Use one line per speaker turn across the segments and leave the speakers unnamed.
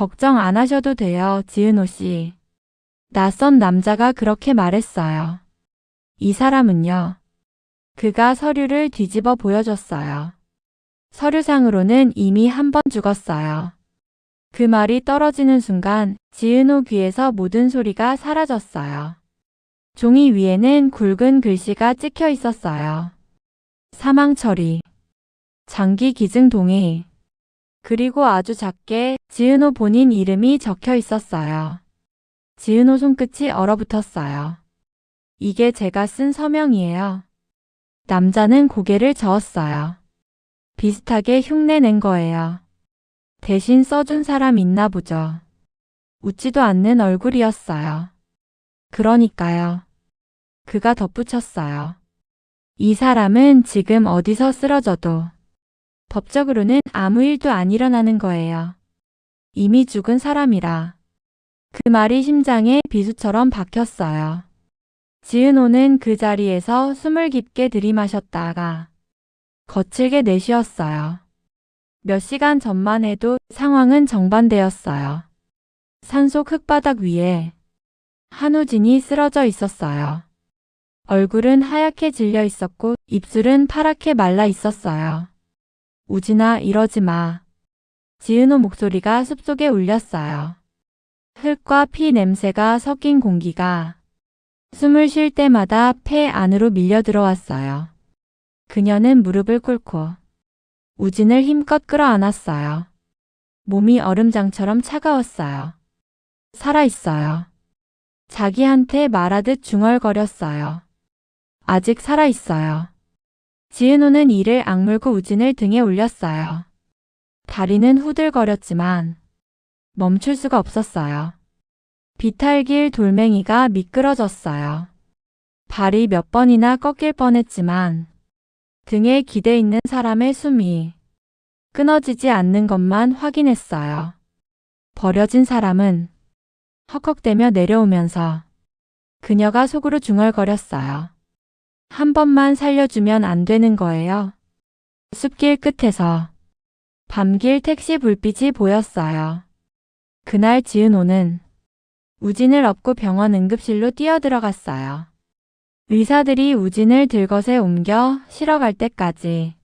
걱정 안 하셔도 돼요, 지은호 씨. 낯선 남자가 그렇게 말했어요. 이 사람은요. 그가 서류를 뒤집어 보여줬어요. 서류상으로는 이미 한 번 죽었어요. 그 말이 떨어지는 순간 지은호 귀에서 모든 소리가 사라졌어요. 종이 위에는 굵은 글씨가 찍혀 있었어요. 사망 처리, 장기 기증 동의, 그리고 아주 작게 지은호 본인 이름이 적혀 있었어요. 지은호 손끝이 얼어붙었어요. 이게 제가 쓴 서명이에요. 남자는 고개를 저었어요. 비슷하게 흉내 낸 거예요. 대신 써준 사람 있나 보죠. 웃지도 않는 얼굴이었어요. 그러니까요. 그가 덧붙였어요. 이 사람은 지금 어디서 쓰러져도 법적으로는 아무 일도 안 일어나는 거예요. 이미 죽은 사람이라. 그 말이 심장에 비수처럼 박혔어요. 지은호는 그 자리에서 숨을 깊게 들이마셨다가 거칠게 내쉬었어요. 몇 시간 전만 해도 상황은 정반대였어요. 산속 흙바닥 위에 한우진이 쓰러져 있었어요. 얼굴은 하얗게 질려 있었고 입술은 파랗게 말라 있었어요. 우진아 이러지 마. 지은호 목소리가 숲속에 울렸어요. 흙과 피 냄새가 섞인 공기가 숨을 쉴 때마다 폐 안으로 밀려 들어왔어요. 그녀는 무릎을 꿇고 우진을 힘껏 끌어안았어요. 몸이 얼음장처럼 차가웠어요. 살아있어요. 자기한테 말하듯 중얼거렸어요. 아직 살아있어요. 지은호는 이를 악물고 우진을 등에 올렸어요. 다리는 후들거렸지만 멈출 수가 없었어요. 비탈길 돌멩이가 미끄러졌어요. 발이 몇 번이나 꺾일 뻔했지만 등에 기대 있는 사람의 숨이 끊어지지 않는 것만 확인했어요. 버려진 사람은 헉헉대며 내려오면서 그녀가 속으로 중얼거렸어요. 한 번만 살려주면 안 되는 거예요. 숲길 끝에서 밤길 택시 불빛이 보였어요. 그날 지은호는 우진을 업고 병원 응급실로 뛰어들어갔어요. 의사들이 우진을 들것에 옮겨 실어갈 때까지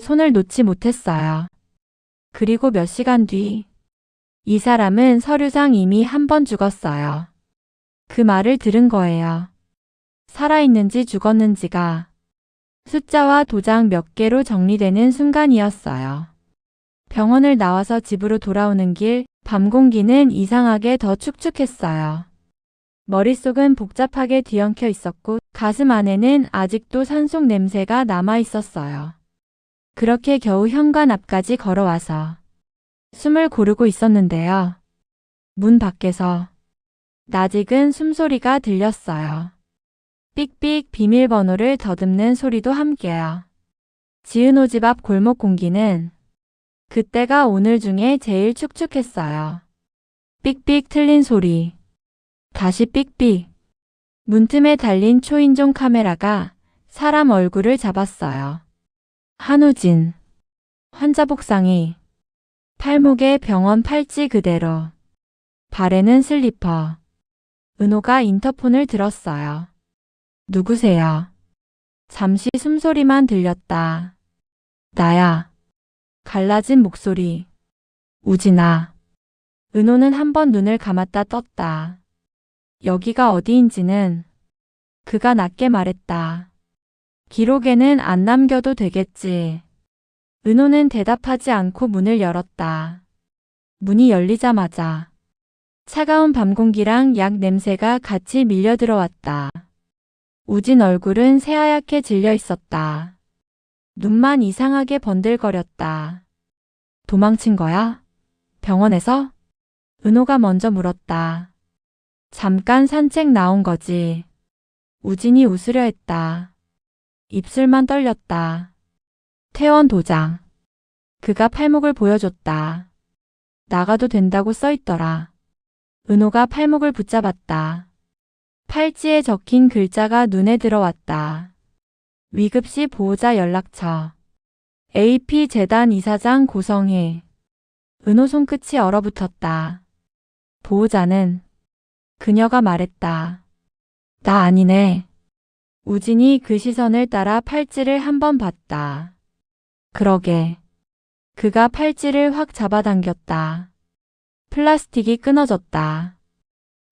손을 놓지 못했어요. 그리고 몇 시간 뒤, 이 사람은 서류상 이미 한 번 죽었어요. 그 말을 들은 거예요. 살아있는지 죽었는지가 숫자와 도장 몇 개로 정리되는 순간이었어요. 병원을 나와서 집으로 돌아오는 길, 밤 공기는 이상하게 더 축축했어요. 머릿속은 복잡하게 뒤엉켜 있었고 가슴 안에는 아직도 산속 냄새가 남아 있었어요. 그렇게 겨우 현관 앞까지 걸어와서 숨을 고르고 있었는데요. 문 밖에서 낯익은 숨소리가 들렸어요. 삑삑 비밀번호를 더듬는 소리도 함께요. 지은호 집 앞 골목 공기는 그때가 오늘 중에 제일 축축했어요. 삑삑 틀린 소리. 다시 삑삑. 문틈에 달린 초인종 카메라가 사람 얼굴을 잡았어요. 한우진. 환자 복상이. 팔목에 병원 팔찌 그대로. 발에는 슬리퍼. 은호가 인터폰을 들었어요. 누구세요? 잠시 숨소리만 들렸다. 나야. 갈라진 목소리. 우진아. 은호는 한 번 눈을 감았다 떴다. 여기가 어디인지는 그가 낮게 말했다. 기록에는 안 남겨도 되겠지. 은호는 대답하지 않고 문을 열었다. 문이 열리자마자 차가운 밤 공기랑 약 냄새가 같이 밀려 들어왔다. 우진 얼굴은 새하얗게 질려 있었다. 눈만 이상하게 번들거렸다. 도망친 거야? 병원에서? 은호가 먼저 물었다. 잠깐 산책 나온 거지. 우진이 웃으려 했다. 입술만 떨렸다. 퇴원 도장. 그가 팔목을 보여줬다. 나가도 된다고 써있더라. 은호가 팔목을 붙잡았다. 팔찌에 적힌 글자가 눈에 들어왔다. 위급시 보호자 연락처. AP 재단 이사장 고성혜. 은호 손끝이 얼어붙었다. 보호자는 그녀가 말했다. 나 아니네. 우진이 그 시선을 따라 팔찌를 한 번 봤다. 그러게. 그가 팔찌를 확 잡아당겼다. 플라스틱이 끊어졌다.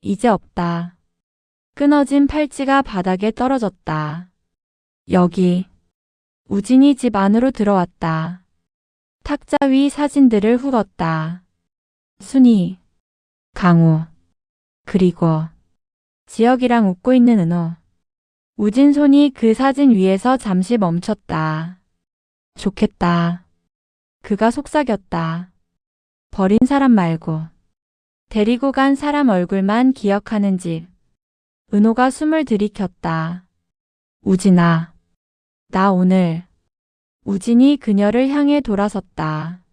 이제 없다. 끊어진 팔찌가 바닥에 떨어졌다. 여기. 우진이 집 안으로 들어왔다. 탁자 위 사진들을 훑었다. 순이, 강우, 그리고 지혁이랑 웃고 있는 은호. 우진 손이 그 사진 위에서 잠시 멈췄다. 좋겠다. 그가 속삭였다. 버린 사람 말고. 데리고 간 사람 얼굴만 기억하는 집. 은호가 숨을 들이켰다. 우진아. 나 오늘. 우진이 그녀를 향해 돌아섰다.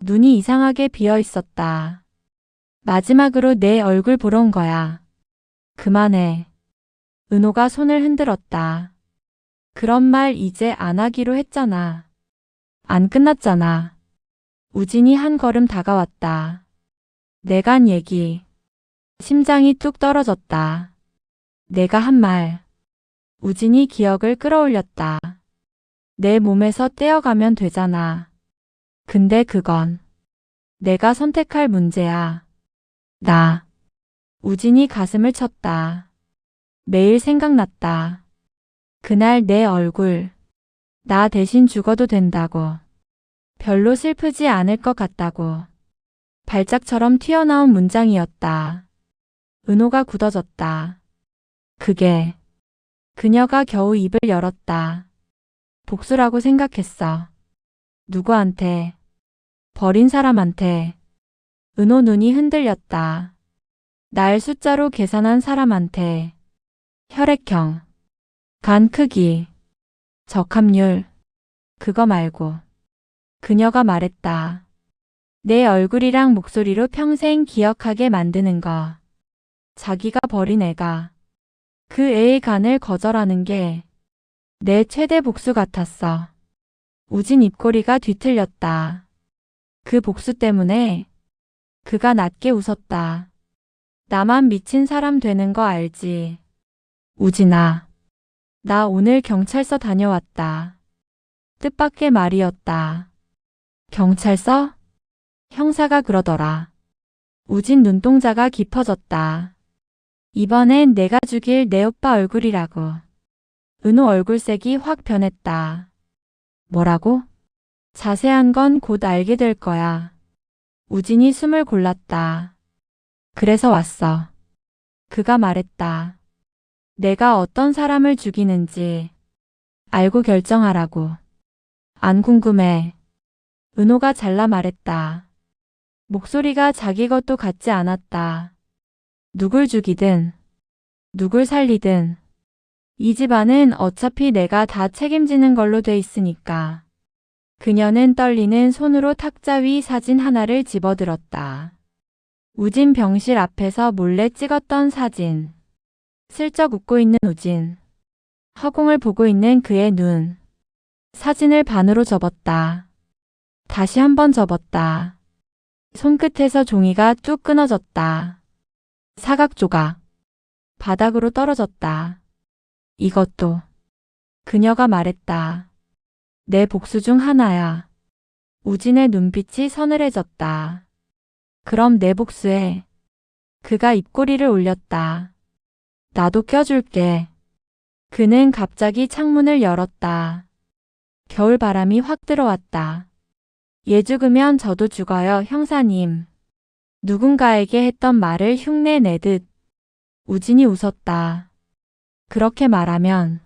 눈이 이상하게 비어 있었다. 마지막으로 내 얼굴 보러 온 거야. 그만해. 은호가 손을 흔들었다. 그런 말 이제 안 하기로 했잖아. 안 끝났잖아. 우진이 한 걸음 다가왔다. 한 얘기. 심장이 뚝 떨어졌다. 내가 한 말. 우진이 기억을 끌어올렸다. 내 몸에서 떼어가면 되잖아. 근데 그건 내가 선택할 문제야. 나. 우진이 가슴을 쳤다. 매일 생각났다. 그날 내 얼굴. 나 대신 죽어도 된다고. 별로 슬프지 않을 것 같다고. 발작처럼 튀어나온 문장이었다. 은호가 굳어졌다. 그게 그녀가 겨우 입을 열었다. 복수라고 생각했어. 누구한테? 버린 사람한테. 은호 눈이 흔들렸다. 날 숫자로 계산한 사람한테. 혈액형. 간 크기. 적합률. 그거 말고. 그녀가 말했다. 내 얼굴이랑 목소리로 평생 기억하게 만드는 거. 자기가 버린 애가. 그 애의 간을 거절하는 게 내 최대 복수 같았어. 우진 입꼬리가 뒤틀렸다. 그 복수 때문에 그가 낮게 웃었다. 나만 미친 사람 되는 거 알지? 우진아. 나 오늘 경찰서 다녀왔다. 뜻밖의 말이었다. 경찰서? 형사가 그러더라. 우진 눈동자가 깊어졌다. 이번엔 내가 죽일 내 오빠 얼굴이라고. 은호 얼굴색이 확 변했다. 뭐라고? 자세한 건 곧 알게 될 거야. 우진이 숨을 골랐다. 그래서 왔어. 그가 말했다. 내가 어떤 사람을 죽이는지 알고 결정하라고. 안 궁금해. 은호가 잘라 말했다. 목소리가 자기 것도 같지 않았다. 누굴 죽이든, 누굴 살리든, 이 집안은 어차피 내가 다 책임지는 걸로 돼 있으니까. 그녀는 떨리는 손으로 탁자 위 사진 하나를 집어들었다. 우진 병실 앞에서 몰래 찍었던 사진. 슬쩍 웃고 있는 우진. 허공을 보고 있는 그의 눈. 사진을 반으로 접었다. 다시 한번 접었다. 손끝에서 종이가 뚝 끊어졌다. 사각 조각. 바닥으로 떨어졌다. 이것도. 그녀가 말했다. 내 복수 중 하나야. 우진의 눈빛이 서늘해졌다. 그럼 내 복수에. 그가 입꼬리를 올렸다. 나도 껴줄게. 그는 갑자기 창문을 열었다. 겨울 바람이 확 들어왔다. 얘 죽으면 저도 죽어요, 형사님. 누군가에게 했던 말을 흉내 내듯 우진이 웃었다. 그렇게 말하면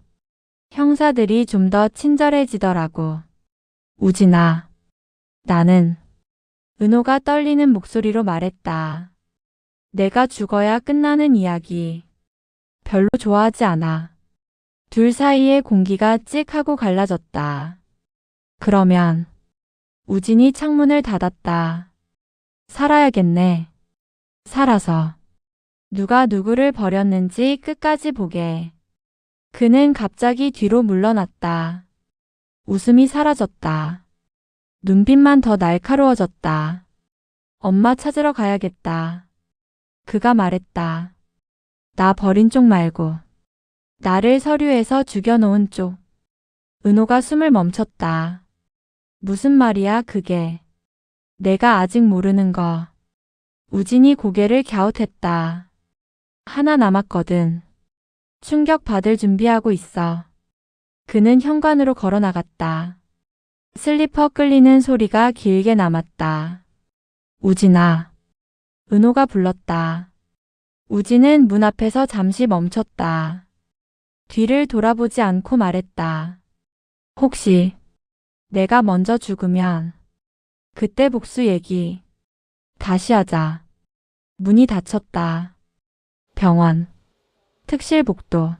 형사들이 좀 더 친절해지더라고. 우진아, 나는 은호가 떨리는 목소리로 말했다. 내가 죽어야 끝나는 이야기. 별로 좋아하지 않아. 둘 사이의 공기가 찍 하고 갈라졌다. 그러면 우진이 창문을 닫았다. 살아야겠네. 살아서. 누가 누구를 버렸는지 끝까지 보게. 그는 갑자기 뒤로 물러났다. 웃음이 사라졌다. 눈빛만 더 날카로워졌다. 엄마 찾으러 가야겠다. 그가 말했다. 나 버린 쪽 말고. 나를 서류에서 죽여놓은 쪽. 은호가 숨을 멈췄다. 무슨 말이야, 그게. 내가 아직 모르는 거. 우진이 고개를 갸웃했다. 하나 남았거든. 충격받을 준비하고 있어. 그는 현관으로 걸어 나갔다. 슬리퍼 끌리는 소리가 길게 남았다. 우진아. 은호가 불렀다. 우진은 문 앞에서 잠시 멈췄다. 뒤를 돌아보지 않고 말했다. 혹시 내가 먼저 죽으면 그때 복수 얘기 다시 하자. 문이 닫혔다. 병원. 특실 복도.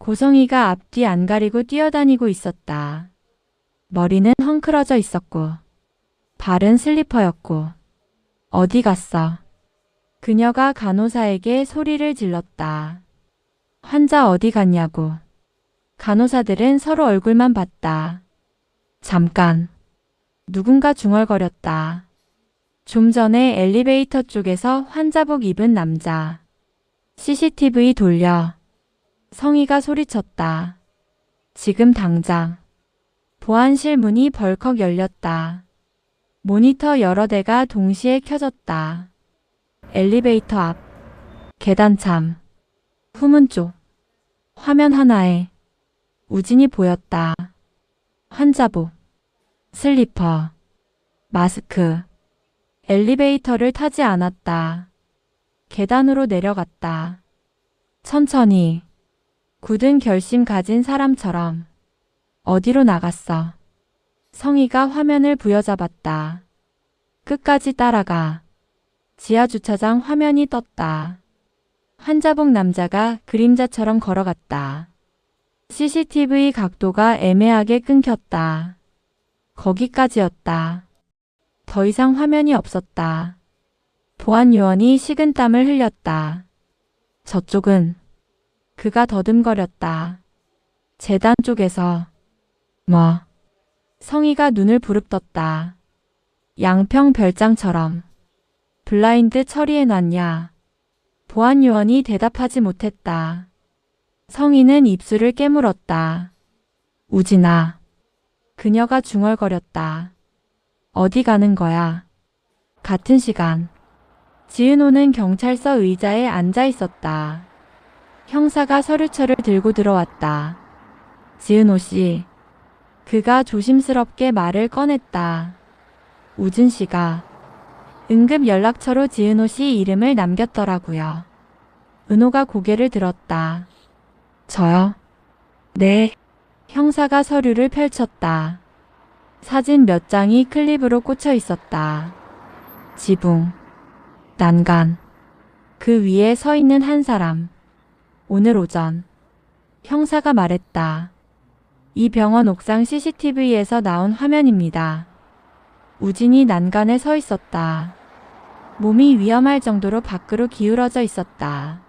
고성이가 앞뒤 안 가리고 뛰어다니고 있었다. 머리는 헝클어져 있었고, 발은 슬리퍼였고, 어디 갔어? 그녀가 간호사에게 소리를 질렀다. 환자 어디 갔냐고. 간호사들은 서로 얼굴만 봤다. 잠깐. 누군가 중얼거렸다. 좀 전에 엘리베이터 쪽에서 환자복 입은 남자. CCTV 돌려. 성희가 소리쳤다. 지금 당장. 보안실 문이 벌컥 열렸다. 모니터 여러 대가 동시에 켜졌다. 엘리베이터 앞. 계단 참. 후문 쪽. 화면 하나에 우진이 보였다. 환자복. 슬리퍼. 마스크. 엘리베이터를 타지 않았다. 계단으로 내려갔다. 천천히. 굳은 결심 가진 사람처럼. 어디로 나갔어? 성희가 화면을 부여잡았다. 끝까지 따라가. 지하 주차장 화면이 떴다. 환자복 남자가 그림자처럼 걸어갔다. CCTV 각도가 애매하게 끊겼다. 거기까지였다. 더 이상 화면이 없었다. 보안 요원이 식은 땀을 흘렸다. 저쪽은 그가 더듬거렸다. 재단 쪽에서 뭐 성희가 눈을 부릅떴다. 양평 별장처럼 블라인드 처리해놨냐. 보안 요원이 대답하지 못했다. 성희는 입술을 깨물었다. 우진아. 그녀가 중얼거렸다. 어디 가는 거야? 같은 시간. 지은호는 경찰서 의자에 앉아 있었다. 형사가 서류철을 들고 들어왔다. 지은호 씨. 그가 조심스럽게 말을 꺼냈다. 우진 씨가 응급 연락처로 지은호 씨 이름을 남겼더라고요. 은호가 고개를 들었다. 저요? 네. 형사가 서류를 펼쳤다. 사진 몇 장이 클립으로 꽂혀 있었다. 지붕, 난간, 그 위에 서 있는 한 사람. 오늘 오전, 형사가 말했다. 이 병원 옥상 CCTV에서 나온 화면입니다. 우진이 난간에 서 있었다. 몸이 위험할 정도로 밖으로 기울어져 있었다.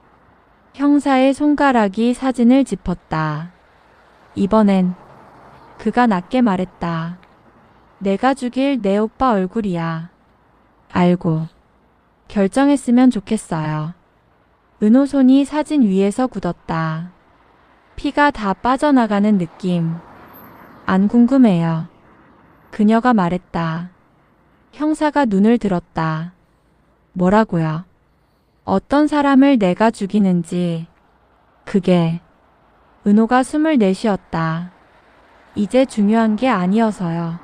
형사의 손가락이 사진을 짚었다. 이번엔 그가 낮게 말했다. 내가 죽일 내 오빠 얼굴이야. 알고 결정했으면 좋겠어요. 은호 손이 사진 위에서 굳었다. 피가 다 빠져나가는 느낌. 안 궁금해요. 그녀가 말했다. 형사가 눈을 들었다. 뭐라고요? 어떤 사람을 내가 죽이는지. 그게 은호가 숨을 내쉬었다. 이제 중요한 게 아니어서요.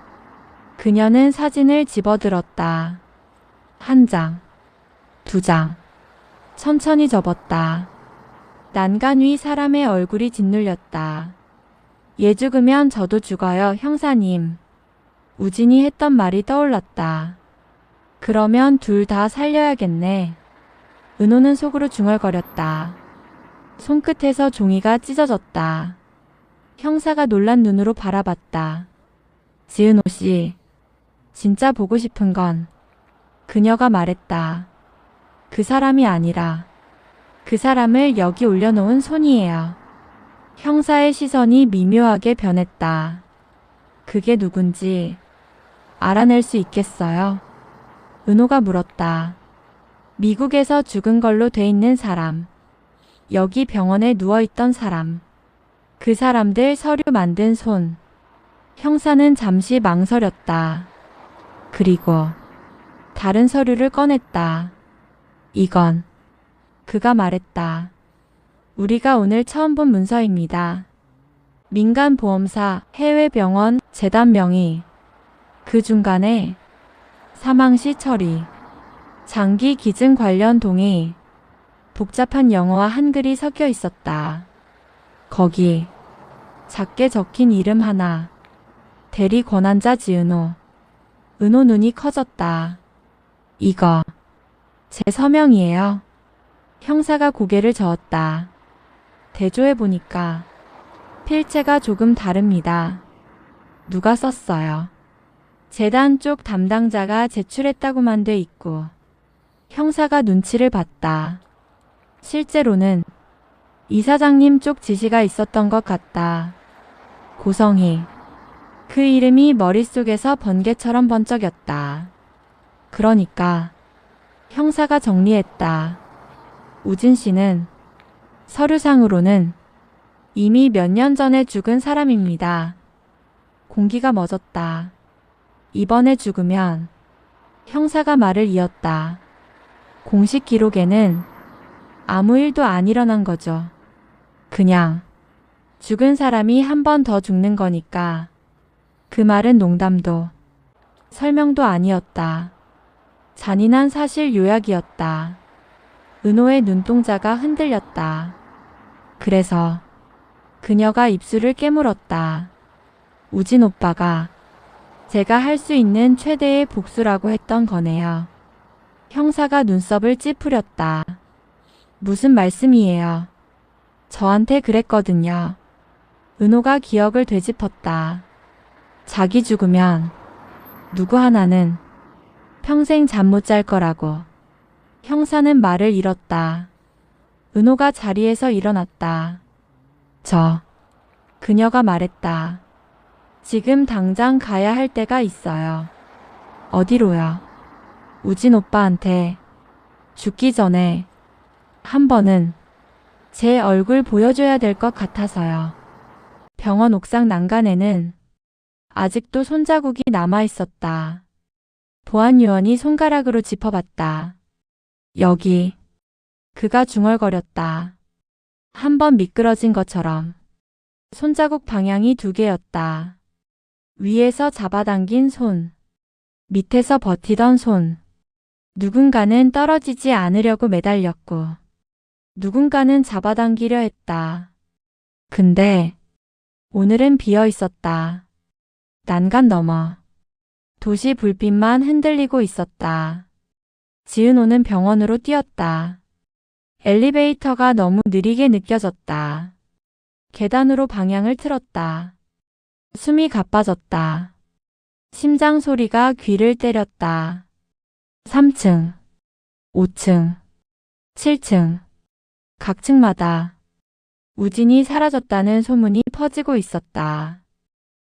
그녀는 사진을 집어들었다. 한 장, 두 장. 천천히 접었다. 난간 위 사람의 얼굴이 짓눌렸다. 얘 죽으면 저도 죽어요, 형사님. 우진이 했던 말이 떠올랐다. 그러면 둘 다 살려야겠네. 은호는 속으로 중얼거렸다. 손끝에서 종이가 찢어졌다. 형사가 놀란 눈으로 바라봤다. 지은호 씨, 진짜 보고 싶은 건 그녀가 말했다. 그 사람이 아니라 그 사람을 여기 올려놓은 손이에요. 형사의 시선이 미묘하게 변했다. 그게 누군지 알아낼 수 있겠어요? 은호가 물었다. 미국에서 죽은 걸로 돼 있는 사람. 여기 병원에 누워있던 사람. 그 사람들 서류 만든 손. 형사는 잠시 망설였다. 그리고 다른 서류를 꺼냈다. 이건 그가 말했다. 우리가 오늘 처음 본 문서입니다. 민간보험사, 해외병원, 재단 명의. 그 중간에 사망시 처리, 장기 기증 관련 동의, 복잡한 영어와 한글이 섞여 있었다. 거기 작게 적힌 이름 하나. 대리 권한자 지은호. 은호 눈이 커졌다. 이거 제 서명이에요. 형사가 고개를 저었다. 대조해 보니까 필체가 조금 다릅니다. 누가 썼어요? 재단 쪽 담당자가 제출했다고만 돼 있고 형사가 눈치를 봤다. 실제로는 이사장님 쪽 지시가 있었던 것 같다. 고성희. 그 이름이 머릿속에서 번개처럼 번쩍였다. 그러니까 형사가 정리했다. 우진 씨는 서류상으로는 이미 몇 년 전에 죽은 사람입니다. 공기가 멎었다. 이번에 죽으면 형사가 말을 이었다. 공식 기록에는 아무 일도 안 일어난 거죠. 그냥 죽은 사람이 한 번 더 죽는 거니까 그 말은 농담도 설명도 아니었다. 잔인한 사실 요약이었다. 은호의 눈동자가 흔들렸다. 그래서 그녀가 입술을 깨물었다. 우진 오빠가 제가 할 수 있는 최대의 복수라고 했던 거네요. 형사가 눈썹을 찌푸렸다. 무슨 말씀이에요? 저한테 그랬거든요. 은호가 기억을 되짚었다. 자기 죽으면 누구 하나는 평생 잠 못 잘 거라고. 형사는 말을 잃었다. 은호가 자리에서 일어났다. 저, 그녀가 말했다. 지금 당장 가야 할 때가 있어요. 어디로요? 우진 오빠한테 죽기 전에 한 번은 제 얼굴 보여줘야 될 것 같아서요. 병원 옥상 난간에는 아직도 손자국이 남아 있었다. 보안 요원이 손가락으로 짚어봤다. 여기. 그가 중얼거렸다. 한 번 미끄러진 것처럼. 손자국 방향이 두 개였다. 위에서 잡아당긴 손. 밑에서 버티던 손. 누군가는 떨어지지 않으려고 매달렸고, 누군가는 잡아당기려 했다. 근데, 오늘은 비어 있었다. 난간 너머. 도시 불빛만 흔들리고 있었다. 지은호는 병원으로 뛰었다. 엘리베이터가 너무 느리게 느껴졌다. 계단으로 방향을 틀었다. 숨이 가빠졌다. 심장 소리가 귀를 때렸다. 3층, 5층, 7층. 각 층마다 우진이 사라졌다는 소문이 퍼지고 있었다.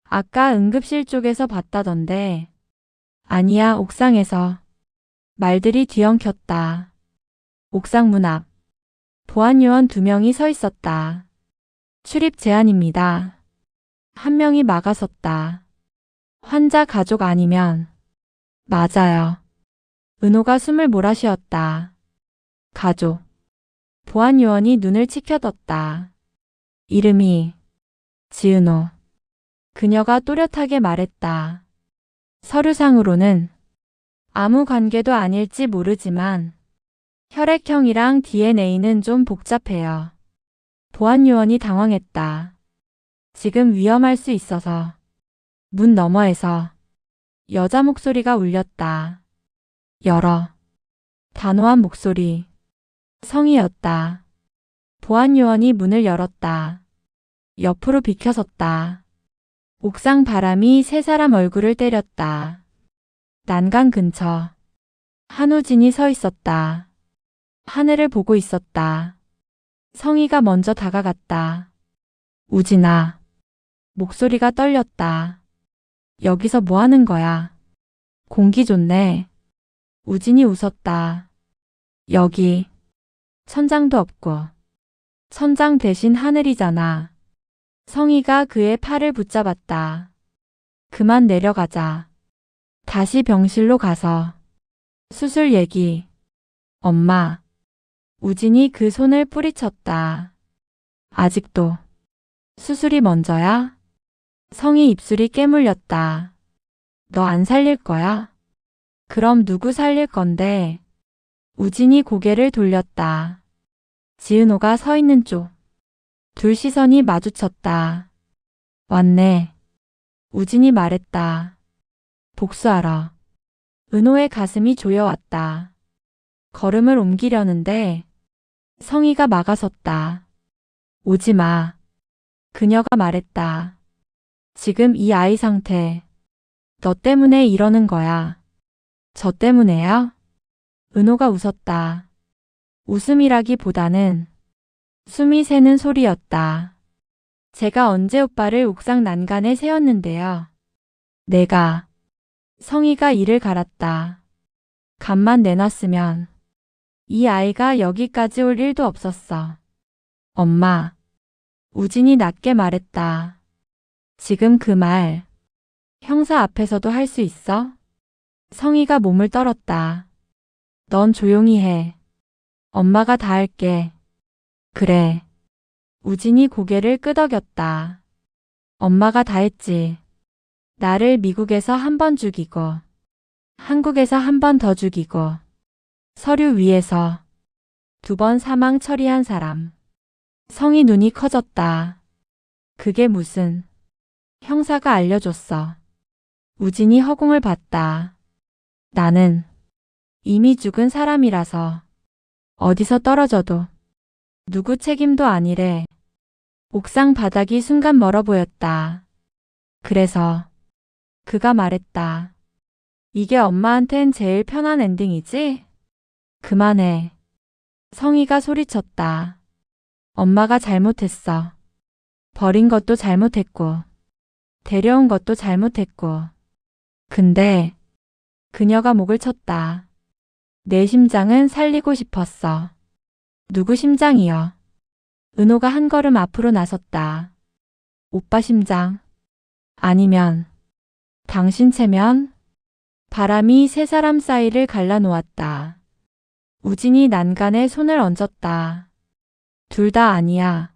아까 응급실 쪽에서 봤다던데. 아니야, 옥상에서. 말들이 뒤엉켰다. 옥상 문 앞. 보안요원 두 명이 서 있었다. 출입 제한입니다. 한 명이 막아섰다. 환자 가족 아니면. 맞아요. 은호가 숨을 몰아쉬었다. 가족. 보안요원이 눈을 치켜떴다. 이름이 지은호. 그녀가 또렷하게 말했다. 서류상으로는 아무 관계도 아닐지 모르지만 혈액형이랑 DNA는 좀 복잡해요. 보안요원이 당황했다. 지금 위험할 수 있어서 문 너머에서 여자 목소리가 울렸다. 열어. 단호한 목소리. 성이었다. 보안요원이 문을 열었다. 옆으로 비켜섰다. 옥상 바람이 세 사람 얼굴을 때렸다. 난간 근처. 한우진이 서 있었다. 하늘을 보고 있었다. 성희가 먼저 다가갔다. 우진아. 목소리가 떨렸다. 여기서 뭐 하는 거야? 공기 좋네. 우진이 웃었다. 여기 천장도 없고 천장 대신 하늘이잖아. 성희가 그의 팔을 붙잡았다. 그만 내려가자. 다시 병실로 가서 수술 얘기. 엄마. 우진이 그 손을 뿌리쳤다. 아직도 수술이 먼저야? 성희 입술이 깨물렸다. 너 안 살릴 거야? 그럼 누구 살릴 건데? 우진이 고개를 돌렸다. 지은호가 서 있는 쪽. 둘 시선이 마주쳤다. 왔네. 우진이 말했다. 복수하러. 은호의 가슴이 조여왔다. 걸음을 옮기려는데 성희가 막아섰다. 오지 마. 그녀가 말했다. 지금 이 아이 상태. 너 때문에 이러는 거야. 저 때문에요? 은호가 웃었다. 웃음이라기보다는 숨이 새는 소리였다. 제가 언제 오빠를 옥상 난간에 세웠는데요. 내가 성희가 이를 갈았다. 간만 내놨으면 이 아이가 여기까지 올 일도 없었어. 엄마. 우진이 낮게 말했다. 지금 그 말 형사 앞에서도 할 수 있어? 성희가 몸을 떨었다. 넌 조용히 해. 엄마가 다 할게. 그래. 우진이 고개를 끄덕였다. 엄마가 다 했지. 나를 미국에서 한 번 죽이고, 한국에서 한 번 더 죽이고, 서류 위에서 두 번 사망 처리한 사람. 성이 눈이 커졌다. 그게 무슨 형사가 알려줬어. 우진이 허공을 봤다. 나는 이미 죽은 사람이라서 어디서 떨어져도 누구 책임도 아니래. 옥상 바닥이 순간 멀어 보였다. 그래서 그가 말했다. 이게 엄마한텐 제일 편한 엔딩이지? 그만해. 성희가 소리쳤다. 엄마가 잘못했어. 버린 것도 잘못했고, 데려온 것도 잘못했고. 근데 그녀가 목을 쳤다. 내 심장은 살리고 싶었어. 누구 심장이여? 은호가 한 걸음 앞으로 나섰다. 오빠 심장. 아니면 당신 체면? 바람이 세 사람 사이를 갈라놓았다. 우진이 난간에 손을 얹었다. 둘 다 아니야.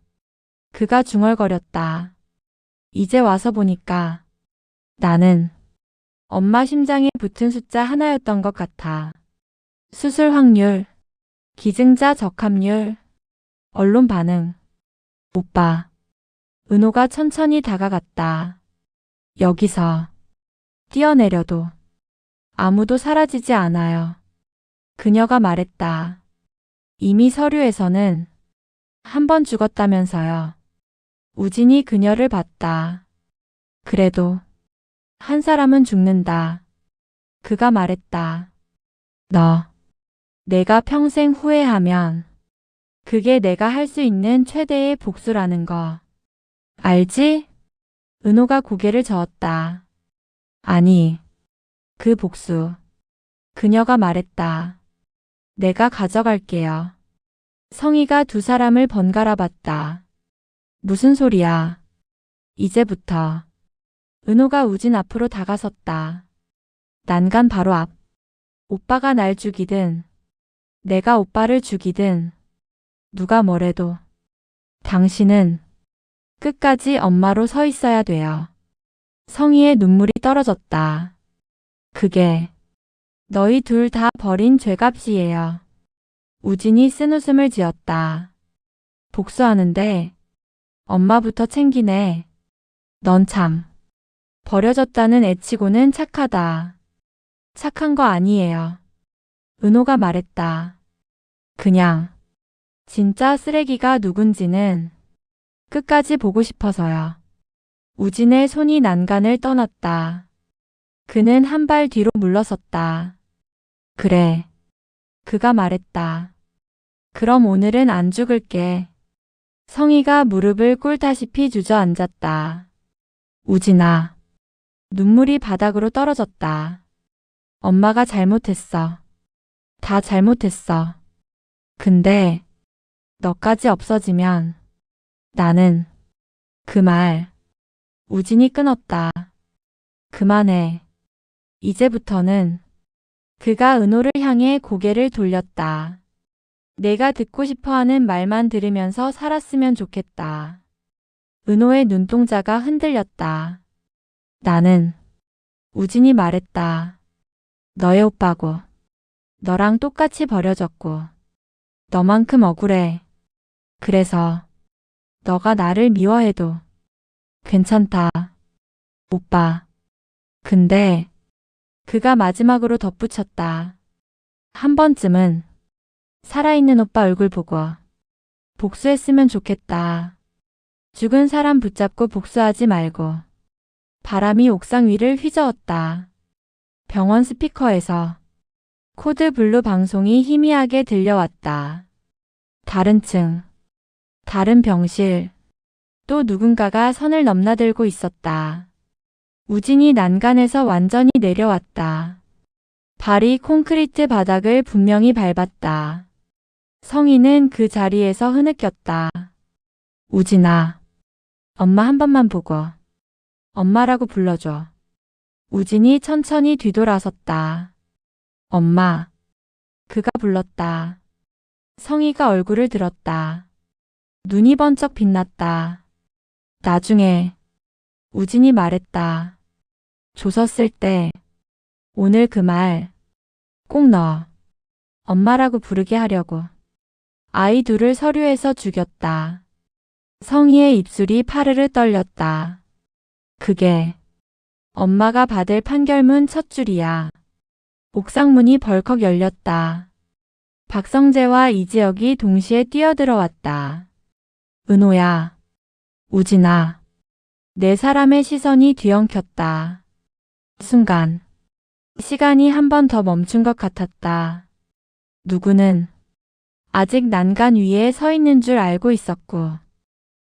그가 중얼거렸다. 이제 와서 보니까 나는 엄마 심장에 붙은 숫자 하나였던 것 같아. 수술 확률, 기증자 적합률, 언론 반응. 오빠. 은호가 천천히 다가갔다. 여기서 뛰어내려도 아무도 사라지지 않아요. 그녀가 말했다. 이미 서류에서는 한 번 죽었다면서요. 우진이 그녀를 봤다. 그래도 한 사람은 죽는다. 그가 말했다. 너, 내가 평생 후회하면 그게 내가 할 수 있는 최대의 복수라는 거. 알지? 은호가 고개를 저었다. 아니, 그 복수. 그녀가 말했다. 내가 가져갈게요. 성희가 두 사람을 번갈아 봤다. 무슨 소리야? 이제부터. 은호가 우진 앞으로 다가섰다. 난간 바로 앞. 오빠가 날 죽이든, 내가 오빠를 죽이든, 누가 뭐래도, 당신은 끝까지 엄마로 서 있어야 돼요. 성희의 눈물이 떨어졌다. 그게 너희 둘다 버린 죄값이에요. 우진이 쓴 웃음을 지었다. 복수하는데 엄마부터 챙기네. 넌 참. 버려졌다는 애치고는 착하다. 착한 거 아니에요. 은호가 말했다. 그냥 진짜 쓰레기가 누군지는 끝까지 보고 싶어서요. 우진의 손이 난간을 떠났다. 그는 한 발 뒤로 물러섰다. 그래. 그가 말했다. 그럼 오늘은 안 죽을게. 성희가 무릎을 꿇다시피 주저앉았다. 우진아. 눈물이 바닥으로 떨어졌다. 엄마가 잘못했어. 다 잘못했어. 근데 너까지 없어지면 나는 그 말 우진이 끊었다. 그만해. 이제부터는 그가 은호를 향해 고개를 돌렸다. 내가 듣고 싶어 하는 말만 들으면서 살았으면 좋겠다. 은호의 눈동자가 흔들렸다. 나는 우진이 말했다. 너의 오빠고. 너랑 똑같이 버려졌고. 너만큼 억울해. 그래서 너가 나를 미워해도 괜찮다. 오빠. 근데 그가 마지막으로 덧붙였다. 한 번쯤은 살아있는 오빠 얼굴 보고 복수했으면 좋겠다. 죽은 사람 붙잡고 복수하지 말고 바람이 옥상 위를 휘저었다. 병원 스피커에서 코드 블루 방송이 희미하게 들려왔다. 다른 층, 다른 병실, 또 누군가가 선을 넘나들고 있었다. 우진이 난간에서 완전히 내려왔다. 발이 콘크리트 바닥을 분명히 밟았다. 성희는 그 자리에서 흐느꼈다. 우진아, 엄마 한 번만 보고 엄마라고 불러줘. 우진이 천천히 뒤돌아섰다. 엄마. 그가 불렀다. 성희가 얼굴을 들었다. 눈이 번쩍 빛났다. 나중에 우진이 말했다. 쓸때 오늘 그 말 꼭 넣어. 엄마라고 부르게 하려고. 아이 둘을 서류에서 죽였다. 성희의 입술이 파르르 떨렸다. 그게 엄마가 받을 판결문 첫 줄이야. 옥상문이 벌컥 열렸다. 박성재와 이지혁이 동시에 뛰어들어왔다. 은호야, 우진아, 네 사람의 시선이 뒤엉켰다. 순간, 시간이 한 번 더 멈춘 것 같았다. 누구는 아직 난간 위에 서 있는 줄 알고 있었고,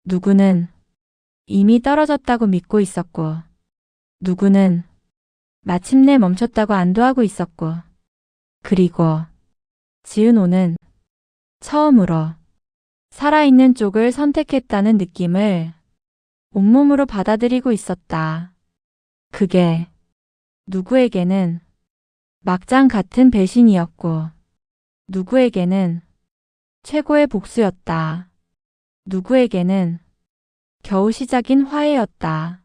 누구는 이미 떨어졌다고 믿고 있었고, 누구는 마침내 멈췄다고 안도하고 있었고, 그리고 지은호는 처음으로 살아있는 쪽을 선택했다는 느낌을 온몸으로 받아들이고 있었다. 그게 누구에게는 막장 같은 배신이었고, 누구에게는 최고의 복수였다. 누구에게는 겨우 시작인 화해였다.